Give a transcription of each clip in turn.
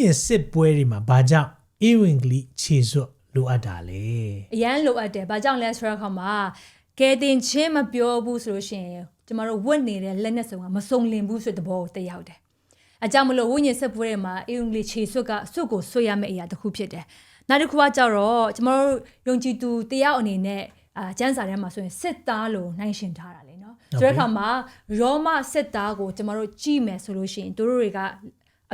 ဉဉ်စစ်ပွဲတွေမှာဘာကြောင့်ဧဝံဂေလိခြေစွတ်လိုအပ်တာလဲအရန်လိုအပ်တယ်။ဘာကြောင့်လဲဆိုတော့ခါမှာကဲတင်ချင်းမပြောဘူးဆိုလို့ရှိရင်ကျမတို့ဝတ်နေတဲ့လက်နဲ့စုံကမစုံလင်ဘူးဆိုတဲ့သဘောကိုတက်ရောက်တယ်။အကြောင်းမလို့ဝိညာဉ်ဆက်ပွဲတွေမှာအင်္ဂလိပ်ခြေစွတ်ကစွတ်ကိုဆွတ်ရမယ့်အရာတစ်ခုဖြစ်တယ်။နောက်တစ်ခုကကြတော့ကျမတို့ယုံကြည်သူတယောက်အနေနဲ့အာကျမ်းစာထဲမှာဆိုရင်စစ်သားလို့နှိုင်းရှင်ထားတာလေနော်။ဆိုတဲ့အခါမှာရောမစစ်သားကိုကျမတို့ကြည့်မယ်ဆိုလို့ရှိရင်တို့တွေက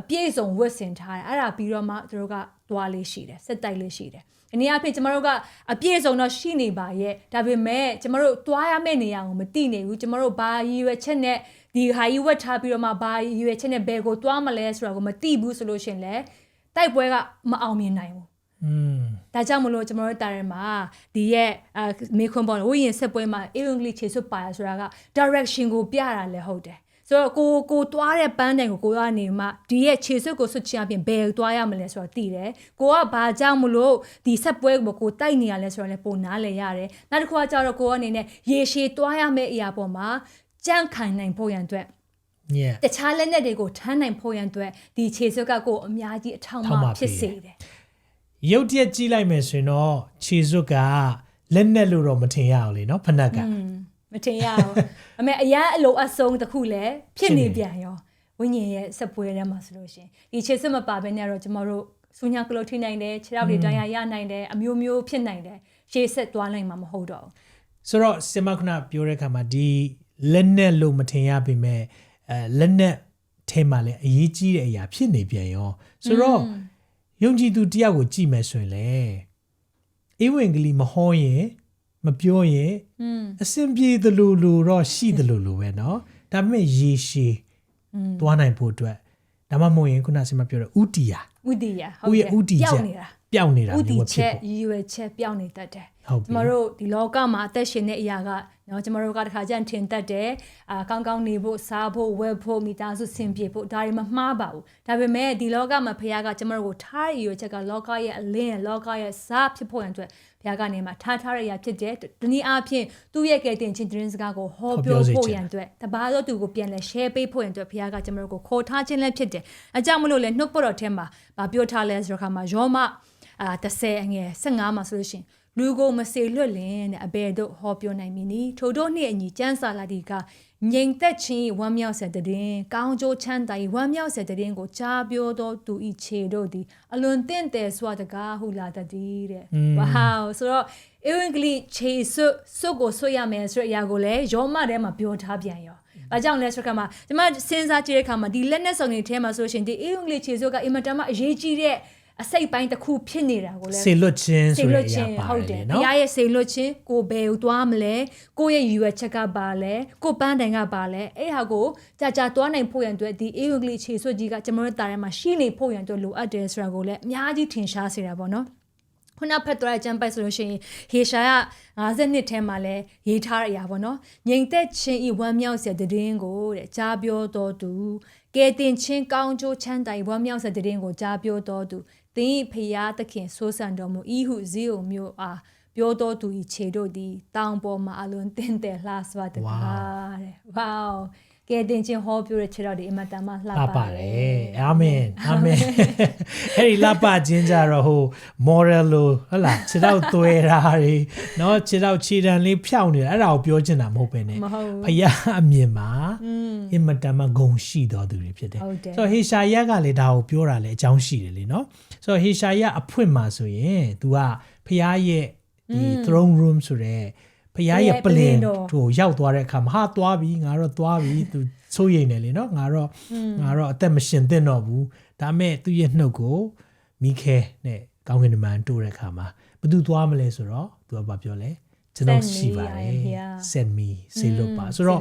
အပြည့်အစုံဝတ်ဆင်ထားတယ်အဲ့ဒါပြီးတော့မှတို့ကသွားလေးရှိတယ်စစ်တိုက်လေးရှိတယ်ဒီနေ့အဖြစ်ကျမတို့ကအပြည့်အစုံတော့ရှိနေပါရဲ့ဒါပေမဲ့ကျမတို့သွားရမယ့်နေရာကိုမသိနေဘူးကျမတို့ဘာရည်ရွယ်ချက်နဲ့ဒီဟာကြီးဝတ်ထားပြီးတော့မှဘာရည်ရွယ်ချက်နဲ့ဘယ်ကိုသွားမလဲဆိုတာကိုမသိဘူးဆိုလို့ရှရင်လေတိုက်ပွဲကမအောင်မြင်နိုင်ဘူးอืมဒါကြောင့်မလို့ကျွန်တော်တို့တာရဲမှာဒီရဲ့အဲမေခွန်းပေါ်ဝိရင်ဆက်ပွဲမှာအင်္ဂလိပ်ခြေစွပ်ပါရဆိုတာက direction ကိုပြတာလည်းဟုတ်တယ် ဆိုတော့ကိုကိုတွားတဲ့ပန်းတိုင်ကိုကိုကနေမှဒီရဲ့ခြေစွပ်ကိုဆွတ်ချအပြင်ဘယ်တွားရမလဲဆိုတော့သိတယ်ကိုကဘာကြောင့်မလို့ဒီဆက်ပွဲကိုကိုတိုက်နေရလဲဆိုတော့လည်းပုံနာလဲရတယ်နောက်တစ်ခုကကြတော့ကိုကနေနဲ့ရေရှည်တွားရမယ့်အရာပေါ်မှာကြန့်ခိုင်နိုင်ဖို့ရန်အတွက် yeah တခြားလက်နက်တွေကိုထမ်းနိုင်ဖို့ရန်အတွက်ဒီခြေစွပ်ကကိုအများကြီးအထောက်အပံ့ဖြစ်စေတယ်ရုပ်တရက်ကြည့်လိုက်မယ်ဆိုရင်တော့ခြေစွပ်ကလက်နက်လို့တော့မထင်ရအောင်လေနော်ဖနက်က မထင်ရဘူးအမေအရန်အလိုအဆုံးတစ်ခုလည်းဖြစ်နေပြန်ရောဝိညာဉ်ရဲ့စက်ပွဲထဲမှာဆိုလို့ရှရင်ဒီခြေစစ်မပါဘဲနဲ့တော့ကျမတို့စူညာကလို့ထိနိုင်တယ်ခြေထောက်တွေတိုင်းရရနိုင်တယ်အမျိုးမျိုးဖြစ်နိုင်တယ်ရှေ့ဆက်သွားနိုင်မှာမဟုတ်တော့ဘူးဆိုတော့စင်မခဏပြောတဲ့အခါမှာဒီလက်နဲ့လို့မထင်ရပေမဲ့အဲလက်နဲ့ထဲမှာလည်းအရေးကြီးတဲ့အရာဖြစ်နေပြန်ရောဆိုတော့ယုံကြည်သူတယောက်ကိုကြည့်မယ်ဆိုရင်လေဧဝံဂေလိမဟောရင် မပြောရင် อืม အစင်ပြေသလိုလိုတော့ရှိသလိုလိုပဲเนาะဒါပေမဲ့ရေရှည်သွားနိုင်ဖို့အတွက်ဒါမှမဟုတ်ရင်ခုနစင်မပြောတဲ့ဥတီယာ ဥတီယာ ဥရဲ့ဥတီ ပြော ချက် င်းနေတာ ပျောက်နေတာ ဥတီ မျိုးမဖြစ် ချက် ဘူး ရည်ရွယ်ချက်ပြောင်းနေတတ်တယ် ဟုတ်ပြီကျမတို့ဒီလောကမှာအသက်ရှင်တဲ့အရာကနော်ကျမတို့ကတခါကျရင်ထင်တတ်တယ်အာကောင်းကောင်းနေဖို့စားဖို့ဝယ်ဖို့မိသားစုဆင်ပြေဖို့ဒါတွေမမှားပါဘူးဒါပေမဲ့ဒီလောကမှာဖခင်ကကျမတို့ကိုထားရည်ရွယ်ချက်ကလောကရဲ့အလင်းလောကရဲ့စားဖြစ်ဖို့ရန်အတွက်ဖခင်ကနေမှာထားထားရရဖြစ်တယ်ဒီနည်းအားဖြင့်သူ့ရဲ့ကယ်တင်ခြင်းတင်းစကားကိုဟောပြောဖို့ရန်အတွက်တပါးသောသူကိုပြန်လဲ share ပေးဖို့ရန်အတွက်ဖခင်ကကျမတို့ကိုခေါ်ထားခြင်းလည်းဖြစ်တယ်အကြောင်းမလို့လဲနှုတ်ပေါ်တော်ထဲမှာဗာပြောထားလဲဆိုတော့ခါမှာယောမအာ30အငယ်15မှာဆိုလို့ရှိရင် လူကိုမစေလွတ်လင်တဲ့အဘယ်တို့ဟောပြောနိုင်မည်နီထို့တို့နှင့်အညီကျမ်းစာလာဒီကငြိမ်သက်ခြင်းဝမ်းမြောက်စေတဲ့င်ကောင်းကျိုးချမ်းသာ၏ဝမ်းမြောက်စေတဲ့င်ကိုကြားပြောသောသူဤခြေတို့သည်အလွန်တင့်တယ်စွာတကားဟုလာတတ်သည်တဲ့ဝါးဆိုတော့အင်္ဂလိပ်ခြေစွတ်စွတ်ကိုဆွတ်ရမယ်ဆိုတဲ့အရာကိုလည်းယောမထဲမှာပြောထားပြန်ရော။ဘာကြောင့်လဲဆိုတော့ခါမှာကျမစဉ်းစားကြည့်တဲ့အခါမှာဒီလက်နဲ့စုံတွေထဲမှာဆိုရှင်ဒီအင်္ဂလိပ်ခြေစွတ်ကအင်မတန်မှအရေးကြီးတဲ့ အစိတ်ပိုင်းတစ်ခုဖြစ်နေတာကိုလည်းစေလွတ်ခြင်းဆိုတဲ့အရာပါတယ်နော်။ဘုရားရဲ့စေလွတ်ခြင်းကိုဘယ်ကိုသွားမလဲ။ကိုယ့်ရဲ့ရည်ရွယ်ချက်ကဘာလဲ။ကိုပန်းတိုင်ကဘာလဲ။အဲ့ဟာကိုကြာကြာသွားနိုင်ဖို့ရန်အတွက်ဒီအေယုဂလိခြေဆွတ်ကြီးကကျွန်တော်တို့တာထဲမှာရှိနေဖို့ရန်အတွက်လိုအပ်တယ်ဆိုတာကိုလည်းအများကြီးထင်ရှားစေတာပေါ့နော်။ခုနဖက်သွားတဲ့ကျမ်းပိုက်ဆိုလို့ရှိရင်ဟေရှာယ52ထဲမှာလဲရေးထားတဲ့အရာပေါ့နော်။ငြိမ်သက်ခြင်းဤဝမ်းမြောက်စရာတည်င်းကိုတဲ့ကြားပြောတော်သူကဲတင်ချင်းကောင်းချိုးချမ်းသာဝမ်းမြောက်စတဲ့တဲ့ကိုကြားပြောတော်သူ သင်၏ဖရာသခင်ဆိုးဆန်တော်မူဤဟုဇီးုံမျိုးအားပြောတော်သူဤခြေတို့သည်တောင်ပေါ်မှာအလွန်တင့်တယ်လှစွာတကားတဲ့ဝေါ ကဲတင်ချင်းဟောပြောတဲ့ခြေတော်ဒီအမတန်မှလှ လှ ပါ ပါ တ တယ် ယ်အာမင်အာမင်အဲ့ဒီလှပခြင်းကြတော့ဟို moral လို့ဟုတ်လားခြေတော့သွဲတာတွေเนาะခြေတော့ခြေတံလေးဖြောင်းနေတာအဲ့ဒါကိုပြောချင်တာမဟုတ်ပဲね မဟုတ် ဖယားအမြင်မှာ อืม အင်မတန်မှဂုံရှိတော်သူတွေဖြစ်တယ် ဟုတ်တယ် ဆိုတော့ဟေရှာယကလည်းဒါကိုပြောတာလည်းအကြောင်းရှိတယ်လေเนาะဆိုတော့ဟေရှာယအဖွင့်မှာဆိုရင် तू ကဖယားရဲ့ဒီ throne room ဆိုတဲ့ ဖရားရဲ့ပလင်တို့ရောက်သွားတဲ့အခါမှာဟာသွားပြီငါတော့သွားပြီသူဆိုးရိမ်တယ်လေနော်ငါတော့ငါတော့အသက်မရှင်သင့်တော့ဘူးဒါမဲ့သူ့ရဲ့နှုတ်ကိုမိခဲနဲ့ကောင်းကင်တမန်တို့တဲ့အခါမှာဘသူသွားမလဲဆိုတော့သူကဘာပြောလဲကျွန်တော်ရှိပါတယ် send me စေလွတ်ပါဆိုတော့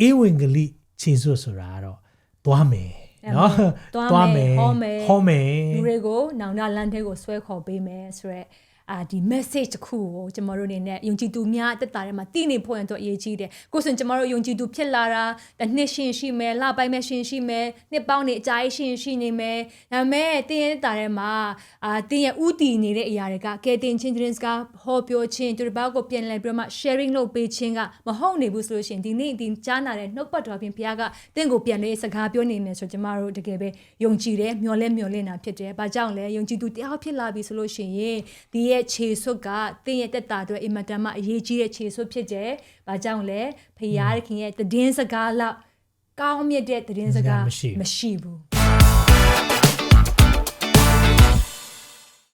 အေးဝင်ကလေးခြေစွတ်ဆိုတာကတော့သွားမယ်နော်သွားမယ်ဟောမယ်ဟောမယ်လူတွေကိုနောင်တလမ်းထဲကိုဆွဲခေါ်ပေးမယ်ဆိုရက် အာဒီ message တစ်ခုကိုကျမတို့အနေနဲ့ယုံကြည်သူများတက်တာထဲမှာတည်နေဖို့ရင်တော့အရေးကြီးတယ်ကိုယ်ဆိုရင်ကျမတို့ယုံကြည်သူဖြစ်လာတာတစ်နှစ်ရှင်ရှိမယ်လပိုင်းမဲ့ရှင်ရှိမယ်နှစ်ပေါင်းနေအကြာကြီးရှင်ရှိနေမယ်ဒါပေမဲ့တင်းရဲ့တာထဲမှာအာတင်းရဲ့ဥတီနေတဲ့အရာတွေကကဲတင်ချင်းချင်းစကားဟောပြောခြင်းသူတစ်ပါးကိုပြန်လည်ပြီးတော့မှ sharing လုပ်ပေးခြင်းကမဟုတ်နေဘူးဆိုလို့ရှိရင်ဒီနေ့ဒီကြားနာတဲ့နှုတ်ပတ်တော်ဖြင့်ဘုရားကတင့်ကိုပြန်လေးစကားပြောနေမယ်ဆိုကျမတို့တကယ်ပဲယုံကြည်တယ်မျှော်လဲမျှော်လင့်တာဖြစ်တယ်။ဘာကြောင့်လဲယုံကြည်သူတရားဖြစ်လာပြီဆိုလို့ရှိရင်ဒီရဲ့ခြေစွပ်ကတင့်ရဲ့တက်တာအတွက်အင်မတန်မှအရေးကြီးတဲ့ခြေစွပ်ဖြစ်တယ်။ဘာကြောင့်လဲဖခင်ရဲ့တည်င်းစကားလောက်ကောင်းမြတ်တဲ့တည်င်းစကားမရှိဘူး။